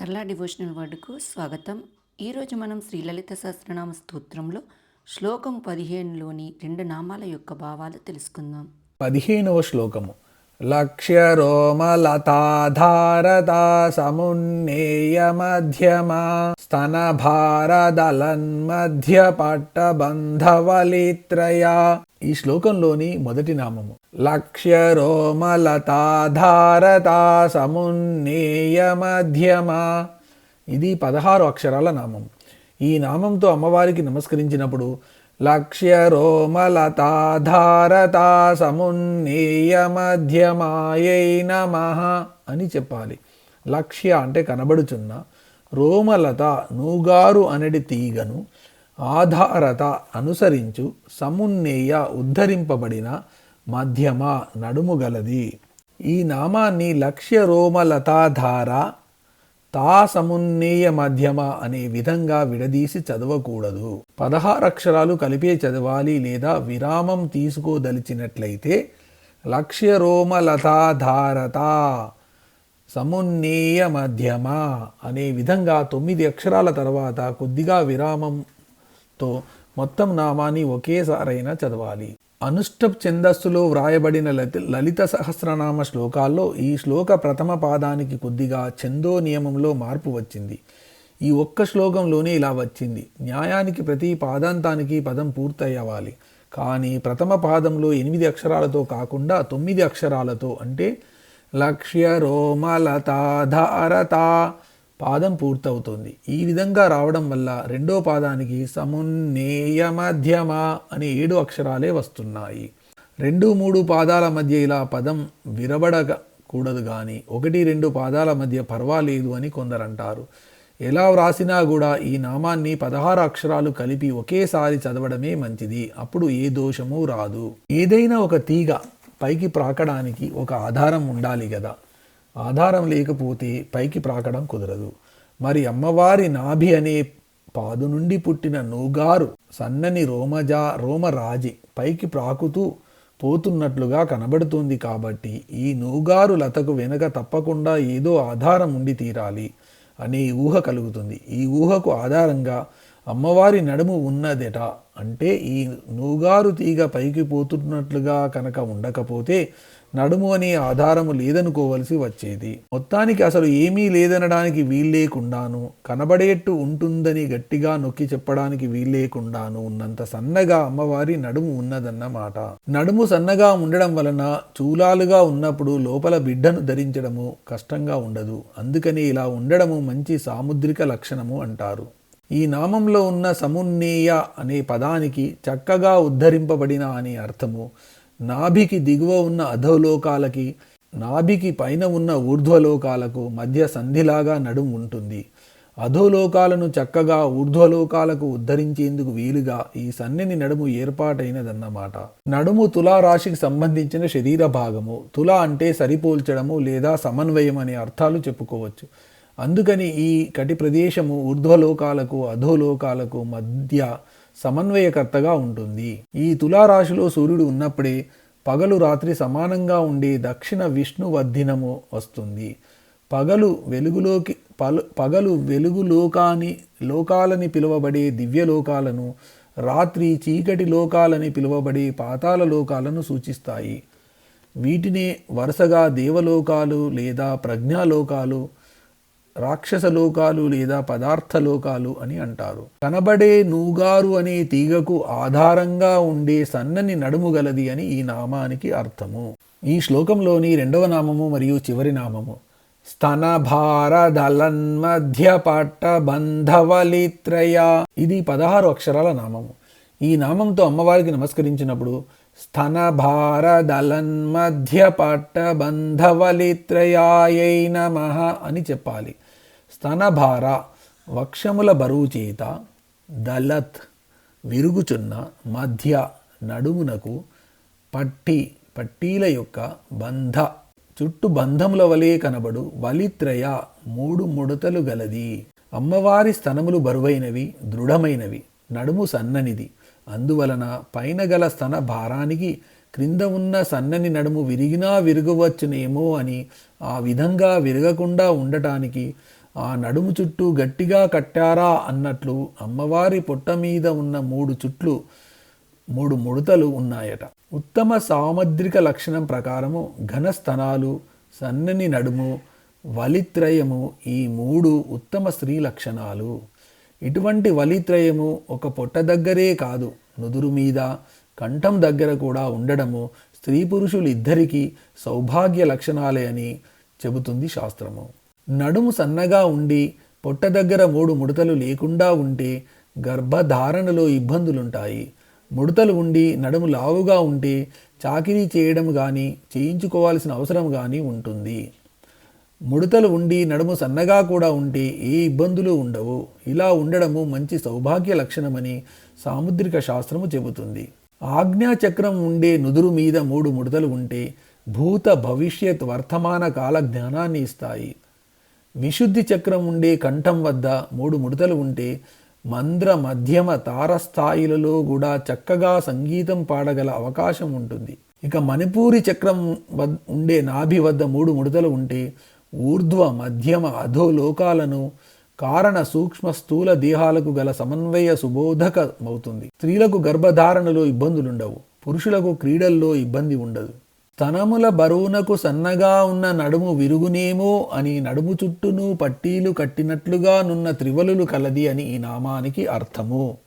సరళ డివోషనల్ వర్డ్కు స్వాగతం. ఈరోజు మనం శ్రీ లలిత సహస్రనామ స్తోత్రంలో శ్లోకం పదిహేనులోని రెండు నామాల యొక్క భావాలు తెలుసుకుందాం. పదిహేనవ శ్లోకము. లక్ష్య రోమలతాధారత సమున్నేయ మధ్యమా స్తన భారదలన్మధ్య పట్టబంధవలిత్రయ. ఈ శ్లోకంలోని మొదటి నామము లక్ష్య రోమలతాధారతా సమున్నేయ మధ్యమా ఇది పదహారు అక్షరాల నామం. ఈ నామంతో అమ్మవారికి నమస్కరించినప్పుడు లక్ష్య రోమలతాధారతా సమున్నేయ మధ్యమాయై నమ అని చెప్పాలి. లక్ష్య అంటే కనబడుచున్న రోమలత నూగారు అనడి తీగను ఆధారత అనుసరించు సమున్నేయ ఉద్ధరింపబడిన మధ్యమ నడుము గలది. ఈ నామాన్ని లక్ష్య రోమలతాధార తా సమున్నేయ మధ్యమ అనే విధంగా విడదీసి చదవకూడదు. పదహారు అక్షరాలు కలిపే చదవాలి లేదా విరామం తీసుకోదలిచినట్లయితే లక్ష్య రోమలతాధారత సమున్నేయ మధ్యమ అనే విధంగా తొమ్మిది అక్షరాల తర్వాత కొద్దిగా విరామంతో మొత్తం నామాన్ని ఒకేసారైనా చదవాలి. అనుష్టప్ ఛందస్సులో వ్రాయబడిన లలిత లలిత సహస్రనామ శ్లోకాల్లో ఈ శ్లోక ప్రథమ పాదానికి కొద్దిగా ఛందో నియమంలో మార్పు వచ్చింది. ఈ ఒక్క శ్లోకంలోనే ఇలా వచ్చింది. న్యాయానికి ప్రతి పాదాంతానికి పదం పూర్తయ్యవాలి. కానీ ప్రథమ పాదంలో ఎనిమిది అక్షరాలతో కాకుండా తొమ్మిది అక్షరాలతో అంటే లక్ష్య రోమలతాధారత పాదం పూర్తవుతుంది. ఈ విధంగా రావడం వల్ల రెండో పాదానికి సమున్నేయ మధ్యమ అనే ఏడు అక్షరాలే వస్తున్నాయి. రెండు మూడు పాదాల మధ్య ఇలా పదం విరబడకూడదు కానీ ఒకటి రెండు పాదాల మధ్య పర్వాలేదు అని కొందరంటారు. ఎలా వ్రాసినా కూడా ఈ నామాన్ని పదహారు అక్షరాలు కలిపి ఒకేసారి చదవడమే మంచిది. అప్పుడు ఏ దోషము రాదు. ఏదైనా ఒక తీగ పైకి ప్రాకడానికి ఒక ఆధారం ఉండాలి కదా ఆధారం లేకపోతే పైకి ప్రాకడం కుదరదు. మరి అమ్మవారి నాభి అనే పాదు నుండి పుట్టిన నూగారు సన్నని రోమజా రోమరాజి పైకి ప్రాకుతూ పోతున్నట్లుగా కనబడుతుంది కాబట్టి ఈ నూగారు లతకు వెనక తప్పకుండా ఏదో ఆధారం ఉండి తీరాలి అనే ఊహ కలుగుతుంది. ఈ ఊహకు ఆధారంగా అమ్మవారి నడుము ఉన్నదట అంటే ఈ నూగారు తీగ పైకి పోతున్నట్లుగా కనుక ఉండకపోతే నడుము అనే ఆధారము లేదనుకోవలసి వచ్చేది. మొత్తానికి అసలు ఏమీ లేదనడానికి వీల్లేకుండాను కనబడేట్టు ఉంటుందని గట్టిగా నొక్కి చెప్పడానికి వీల్లేకుండాను ఉన్నంత సన్నగా అమ్మవారి నడుము ఉన్నదన్నమాట. నడుము సన్నగా ఉండడం వలన చూలాలుగా ఉన్నప్పుడు లోపల బిడ్డను ధరించడము కష్టంగా ఉండదు. అందుకని ఇలా ఉండడము మంచి సాముద్రిక లక్షణము అంటారు. ఈ నామంలో ఉన్న సమున్నేయ అనే పదానికి చక్కగా ఉద్ధరింపబడిన అనే అర్థము నాభికి దిగువ ఉన్న అధోలోకాలకి నాభికి పైన ఉన్న ఊర్ధ్వలోకాలకు మధ్య సంధిలాగా నడుము ఉంటుంది. అధోలోకాలను చక్కగా ఊర్ధ్వలోకాలకు ఉద్ధరించేందుకు వీలుగా ఈ సన్నిని నడుము ఏర్పాటైనదన్నమాట. నడుము తులా రాశికి సంబంధించిన శరీర భాగము. తుల అంటే సరిపోల్చడము లేదా సమన్వయం అనే అర్థాలు చెప్పుకోవచ్చు. అందుకని ఈ కటి ప్రదేశము ఊర్ధ్వలోకాలకు అధోలోకాలకు మధ్య సమన్వయకర్తగా ఉంటుంది. ఈ తులారాశిలో సూర్యుడు ఉన్నప్పుడే పగలు రాత్రి సమానంగా ఉండే దక్షిణ విష్ణువర్ధినము వస్తుంది. పగలు వెలుగులోకి పలు పగలు వెలుగు లోకాని లోకాలని పిలువబడే దివ్యలోకాలను రాత్రి చీకటి లోకాలని పిలువబడే పాతాల లోకాలను సూచిస్తాయి. వీటినే వరుసగా దేవలోకాలు లేదా ప్రజ్ఞాలోకాలు రాక్షస లోకాలు లేదా పదార్థ లోకాలు అని అంటారు. కనబడే నూగారు అనే తీగకు ఆధారంగా ఉండే సన్నని నడుము గలది అని ఈ నామానికి అర్థము. ఈ శ్లోకంలోని రెండవ నామము మరియు చివరి నామము. స్తన పట్ట బంధవలిత్రయ ఇది పదహారు అక్షరాల నామము. ఈ నామంతో అమ్మవారికి నమస్కరించినప్పుడు స్తన మధ్య పట్ట బంధవలిత్రయాయై నమ అని చెప్పాలి. స్తనభార వక్షముల బరువు చేత దళత్ విరుగుచున్న మధ్య నడుమునకు పట్టి పట్టీల యొక్క బంధ. చుట్టు బంధముల వలె కనబడు వలిత్రయ మూడు ముడతలు గలది. అమ్మవారి స్తనములు బరువైనవి దృఢమైనవి నడుము సన్ననిది. అందువలన పైన గల స్తన భారానికి క్రింద ఉన్న సన్నని నడుము విరిగినా విరగవచ్చునేమో అని ఆ విధంగా విరగకుండా ఉండటానికి ఆ నడుము చుట్టూ గట్టిగా కట్టారా అన్నట్లు అమ్మవారి పొట్ట మీద ఉన్న మూడు చుట్లు మూడు ముడతలు ఉన్నాయట. ఉత్తమ సాముద్రిక లక్షణం ప్రకారము ఘనస్థనాలు సన్నని నడుము వలిత్రయము ఈ మూడు ఉత్తమ స్త్రీ లక్షణాలు. ఇటువంటి వలిత్రయము ఒక పొట్ట దగ్గరే కాదు నుదురు మీద కంఠం దగ్గర కూడా ఉండడము స్త్రీ పురుషులు ఇద్దరికీ సౌభాగ్య లక్షణాలే అని చెబుతుంది శాస్త్రము. నడుము సన్నగా ఉండి పొట్ట దగ్గర మూడు ముడతలు లేకుండా ఉంటే గర్భధారణలో ఇబ్బందులుంటాయి. ముడతలు ఉండి నడుము లావుగా ఉంటే చాకిరీ చేయడం కానీ చేయించుకోవాల్సిన అవసరం కానీ ఉంటుంది. ముడతలు ఉండి నడుము సన్నగా కూడా ఉంటే ఏ ఇబ్బందులు ఉండవు. ఇలా ఉండడము మంచి సౌభాగ్య లక్షణమని సాముద్రిక శాస్త్రము చెబుతుంది. ఆజ్ఞా చక్రం ఉండే నుదురు మీద మూడు ముడతలు ఉంటే భూత భవిష్యత్ వర్తమాన కాల జ్ఞానాన్ని ఇస్తాయి. విశుద్ధి చక్రం ఉండే కంఠం వద్ద మూడు ముడతలు ఉంటే మంద్ర మధ్యమ తారస్థాయిలలో కూడా చక్కగా సంగీతం పాడగల అవకాశం ఉంటుంది. ఇక మణిపూరి చక్రం వద్ ఉండే నాభి వద్ద మూడు ముడతలు ఉంటే ఊర్ధ్వ మధ్యమ అధోలోకాలను కారణ సూక్ష్మ స్థూల దేహాలకు గల సమన్వయ సుబోధకమవుతుంది స్త్రీలకు గర్భధారణలో ఇబ్బందులుండవు. పురుషులకు క్రీడల్లో ఇబ్బంది ఉండదు. స్తనముల బరువునకు సన్నగా ఉన్న నడుము విరుగునేమో అని నడుము చుట్టూను పట్టీలు కట్టినట్లుగా నున్న త్రివలులు కలది అని ఈ నామానికి అర్థము.